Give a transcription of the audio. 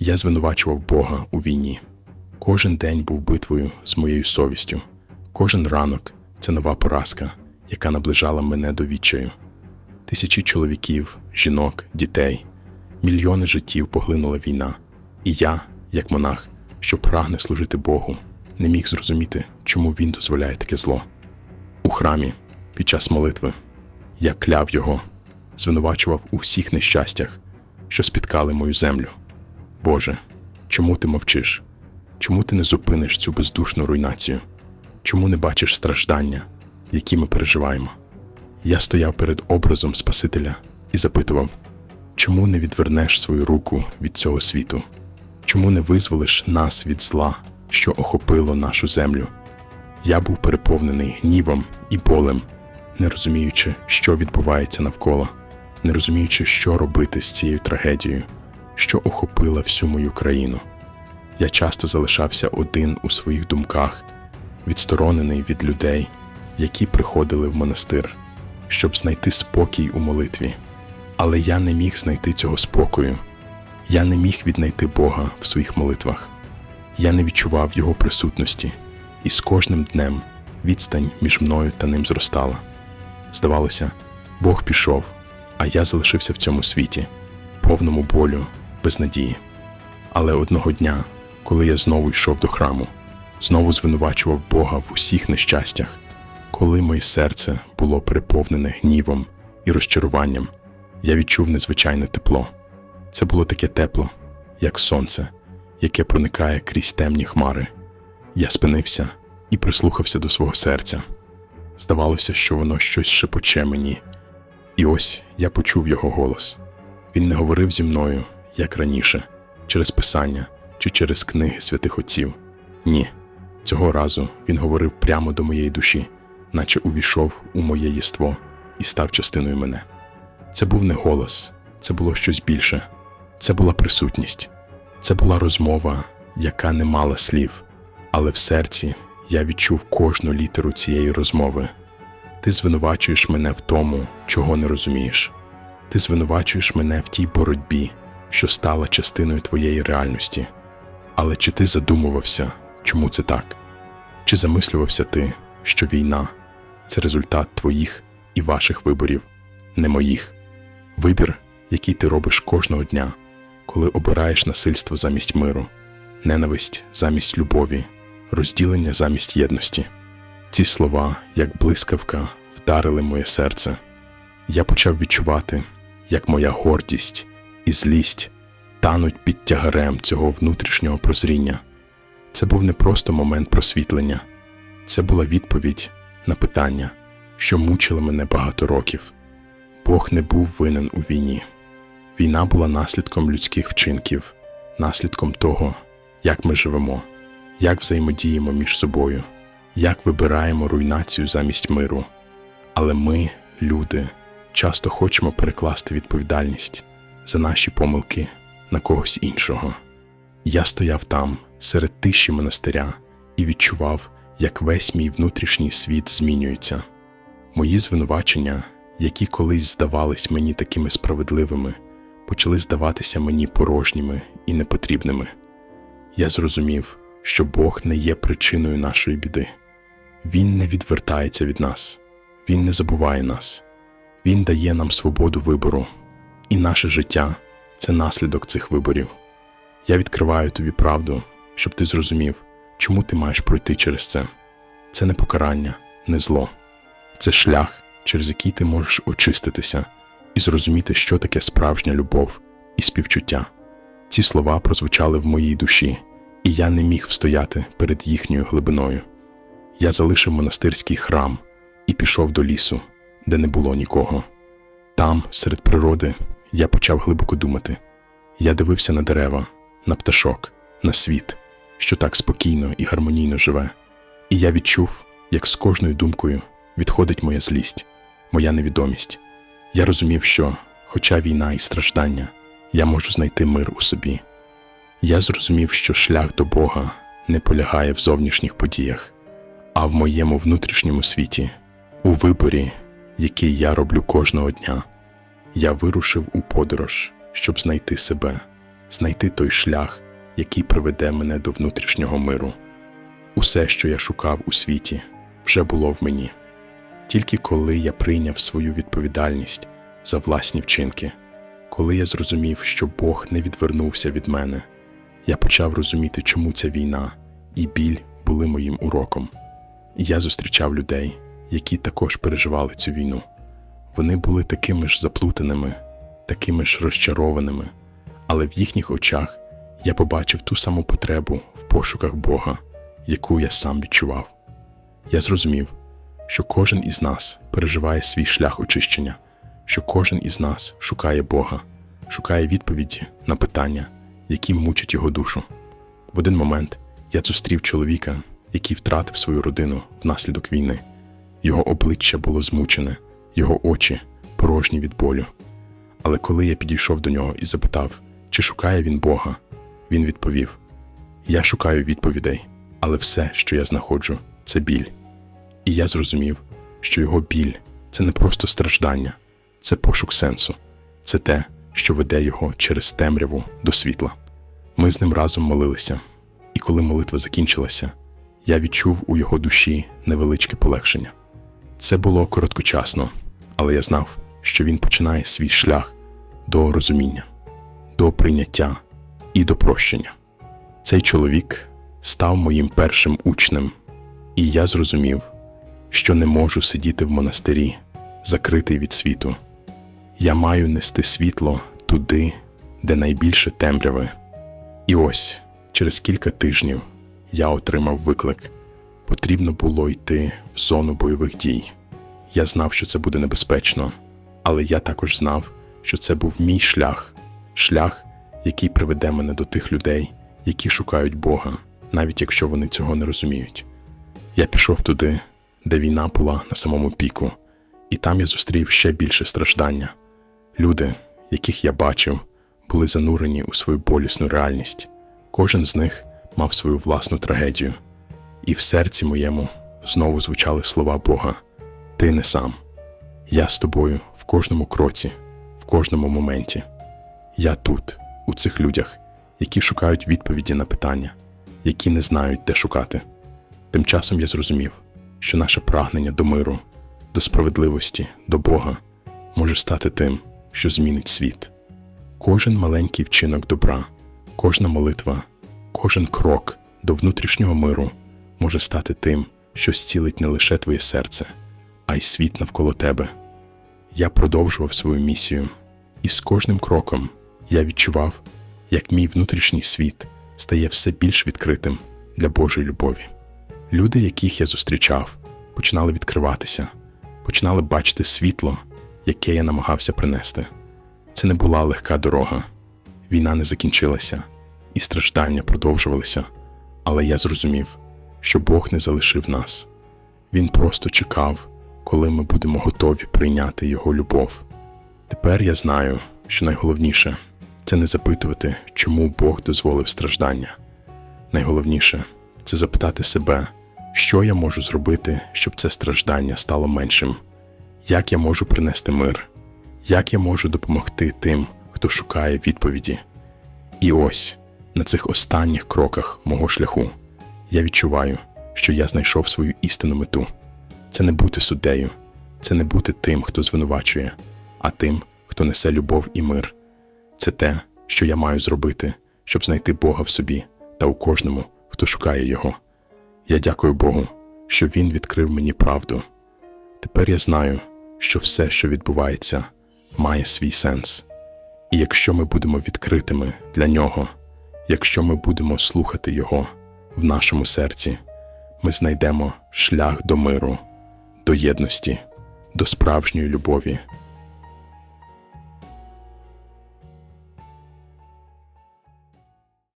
Я звинувачував Бога у війні. Кожен день був битвою з моєю совістю. Кожен ранок це нова поразка, яка наближала мене до відчаю. Тисячі чоловіків, жінок, дітей, мільйони життів поглинула війна, і я, як монах, що прагне служити Богу, не міг зрозуміти, чому він дозволяє таке зло. У храмі, під час молитви, я кляв його, звинувачував у всіх нещастях, що спіткали мою землю. Боже, чому ти мовчиш? Чому ти не зупиниш цю бездушну руйнацію? Чому не бачиш страждання, які ми переживаємо? Я стояв перед образом Спасителя і запитував, чому не відвернеш свою руку від цього світу? Чому не визволиш нас від зла, що охопило нашу землю? Я був переповнений гнівом і болем, не розуміючи, що відбувається навколо, не розуміючи, що робити з цією трагедією, що охопила всю мою країну. Я часто залишався один у своїх думках, відсторонений від людей, які приходили в монастир, щоб знайти спокій у молитві. Але я не міг знайти цього спокою. Я не міг віднайти Бога в своїх молитвах. Я не відчував Його присутності, і з кожним днем відстань між мною та ним зростала. Здавалося, Бог пішов, а я залишився в цьому світі, повному болю, без надії. Але одного дня, коли я знову йшов до храму, знову звинувачував Бога в усіх нещастях, коли моє серце було переповнене гнівом і розчаруванням, я відчув незвичайне тепло. Це було таке тепло, як сонце, яке проникає крізь темні хмари. Я спинився і прислухався до свого серця. Здавалося, що воно щось шепоче мені. І ось я почув його голос. Він не говорив зі мною, як раніше, через писання чи через книги святих отців. Ні, цього разу він говорив прямо до моєї душі, наче увійшов у моє єство і став частиною мене. Це був не голос, це було щось більше, це була присутність, це була розмова, яка не мала слів, але в серці я відчув кожну літеру цієї розмови. Ти звинувачуєш мене в тому, чого не розумієш. Ти звинувачуєш мене в тій боротьбі, що стала частиною твоєї реальності. Але чи ти задумувався, чому це так? Чи замислювався ти, що війна це результат твоїх і ваших виборів, не моїх? Вибір, який ти робиш кожного дня, коли обираєш насильство замість миру, ненависть замість любові, розділення замість єдності. Ці слова, як блискавка, вдарили моє серце. Я почав відчувати, як моя гордість і злість тануть під тягарем цього внутрішнього прозріння. Це був не просто момент просвітлення, це була відповідь на питання, що мучило мене багато років. Бог не був винен у війні. Війна була наслідком людських вчинків, наслідком того, як ми живемо, як взаємодіємо між собою, як вибираємо руйнацію замість миру. Але ми, люди, часто хочемо перекласти відповідальність за наші помилки на когось іншого. Я стояв там, серед тиші монастиря, і відчував, як весь мій внутрішній світ змінюється. Мої звинувачення, які колись здавались мені такими справедливими, почали здаватися мені порожніми і непотрібними. Я зрозумів, що Бог не є причиною нашої біди. Він не відвертається від нас, Він не забуває нас, Він дає нам свободу вибору, і наше життя це наслідок цих виборів. Я відкриваю тобі правду, щоб ти зрозумів, чому ти маєш пройти через це. Це не покарання, не зло, це шлях, через який ти можеш очиститися і зрозуміти, що таке справжня любов і співчуття. Ці слова прозвучали в моїй душі, і я не міг встояти перед їхньою глибиною. Я залишив монастирський храм і пішов до лісу, де не було нікого. Там, серед природи, я почав глибоко думати. Я дивився на дерева, на пташок, на світ, що так спокійно і гармонійно живе. І я відчув, як з кожною думкою відходить моя злість, моя невідомість. Я розумів, що, хоча війна і страждання, я можу знайти мир у собі. Я зрозумів, що шлях до Бога не полягає в зовнішніх подіях, а в моєму внутрішньому світі, у виборі, який я роблю кожного дня. Я вирушив у подорож, щоб знайти себе, знайти той шлях, який приведе мене до внутрішнього миру. Усе, що я шукав у світі, вже було в мені. Тільки коли я прийняв свою відповідальність за власні вчинки, коли я зрозумів, що Бог не відвернувся від мене, я почав розуміти, чому ця війна і біль були моїм уроком. Я зустрічав людей, які також переживали цю війну. Вони були такими ж заплутаними, такими ж розчарованими, але в їхніх очах я побачив ту саму потребу в пошуках Бога, яку я сам відчував. Я зрозумів, що кожен із нас переживає свій шлях очищення, що кожен із нас шукає Бога, шукає відповіді на питання, які мучать його душу. В один момент я зустрів чоловіка, який втратив свою родину внаслідок війни. Його обличчя було змучене, його очі порожні від болю. Але коли я підійшов до нього і запитав, чи шукає він Бога, він відповів: Я шукаю відповідей, але все, що я знаходжу, це біль. І я зрозумів, що його біль це не просто страждання, це пошук сенсу, це те, що веде його через темряву до світла. Ми з ним разом молилися, і коли молитва закінчилася, я відчув у його душі невеличке полегшення. Це було короткочасно, але я знав, що він починає свій шлях до розуміння, до прийняття і до прощення. Цей чоловік став моїм першим учнем, і я зрозумів, що не можу сидіти в монастирі, закритий від світу. Я маю нести світло туди, де найбільше темряви. І ось через кілька тижнів я отримав виклик. Потрібно було йти в зону бойових дій. Я знав, що це буде небезпечно, але я також знав, що це був мій шлях, шлях, який приведе мене до тих людей, які шукають Бога, навіть якщо вони цього не розуміють. Я пішов туди, де війна була на самому піку, і там я зустрів ще більше страждання. Люди, яких я бачив, були занурені у свою болісну реальність. Кожен з них мав свою власну трагедію, і в серці моєму знову звучали слова Бога: Ти не сам. Я з тобою в кожному кроці, в кожному моменті. Я тут, у цих людях, які шукають відповіді на питання, які не знають, де шукати. Тим часом я зрозумів, що наше прагнення до миру, до справедливості, до Бога може стати тим, що змінить світ. Кожен маленький вчинок добра, кожна молитва, кожен крок до внутрішнього миру може стати тим, що зцілить не лише твоє серце, а й світ навколо тебе. Я продовжував свою місію, і з кожним кроком я відчував, як мій внутрішній світ стає все більш відкритим для Божої любові. Люди, яких я зустрічав, починали відкриватися, починали бачити світло, яке я намагався принести. Це не була легка дорога. Війна не закінчилася, і страждання продовжувалися, але я зрозумів, що Бог не залишив нас. Він просто чекав, коли ми будемо готові прийняти Його любов. Тепер я знаю, що найголовніше це не запитувати, чому Бог дозволив страждання. Найголовніше це запитати себе, що я можу зробити, щоб це страждання стало меншим, як я можу принести мир, як я можу допомогти тим, хто шукає відповіді. І ось на цих останніх кроках мого шляху я відчуваю, що я знайшов свою істинну мету. Це не бути суддею, це не бути тим, хто звинувачує, а тим, хто несе любов і мир. Це те, що я маю зробити, щоб знайти Бога в собі та у кожному, хто шукає Його. Я дякую Богу, що Він відкрив мені правду. Тепер я знаю, що все, що відбувається, має свій сенс. І якщо ми будемо відкритими для нього, якщо ми будемо слухати Його в нашому серці, ми знайдемо шлях до миру, до єдності, до справжньої любові